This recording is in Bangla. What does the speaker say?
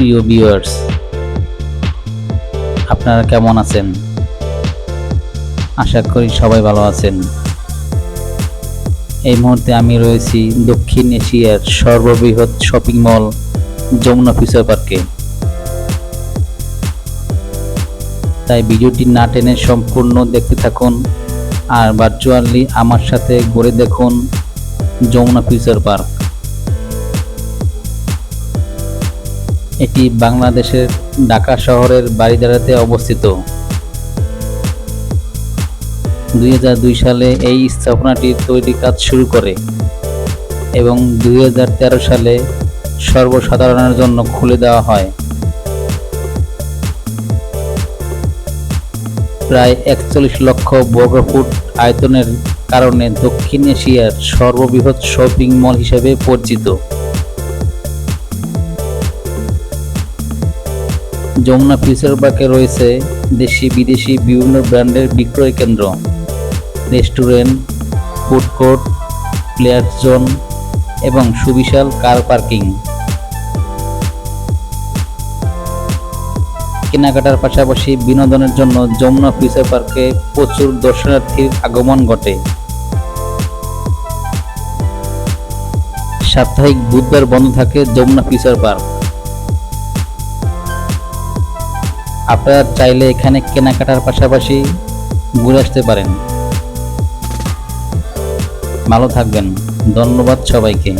প্রিয় ভিউয়ার্স আপনারা কেমন আছেন? আশা করি সবাই ভালো আছেন। এই মুহূর্তে আমি রয়েছি দক্ষিণ এশিয়ার সর্ববৃহৎ শপিং মল যমুনা ফিউচার পার্কে। তাই ভিডিওটি না টেনে সম্পূর্ণ দেখতে থাকুন আর ভার্চুয়ালি আমার সাথে ঘুরে দেখুন যমুনা ফিউচার পার্ক। এটি বাংলাদেশের ঢাকা শহরের বারিধারাতে অবস্থিত। দুই হাজার দুই সালে এই স্থাপনাটির তৈরি কাজ শুরু করে এবং দুই হাজার তেরো সালে সর্বসাধারণের জন্য খুলে দেওয়া হয়। প্রায় একচল্লিশ লক্ষ বর্গফুট আয়তনের কারণে দক্ষিণ এশিয়ার সর্ববৃহৎ শপিং মল হিসেবে পরিচিত। যমুনা ফিউচার পার্কে রয়েছে দেশি বিদেশি বিভিন্ন ব্র্যান্ডের বিক্রয় কেন্দ্র। Restaurant, food court players zone এবং সুবিশাল কার পার্কিং। কেনাকাটার পাশাপাশি বিনোদনের জন্য যমুনা ফিউচার পার্কে প্রচুর দর্শনার্থীর আগমন ঘটে। সাপ্তাহিক বুধবার বন্ধ থাকে যমুনা ফিউচার পার্ক। আপনারা চাইলে এখানে কেনাকাটার পাশাপাশি ঘুরে আসতে পারেন। ভালো থাকবেন। ধন্যবাদ সবাইকে।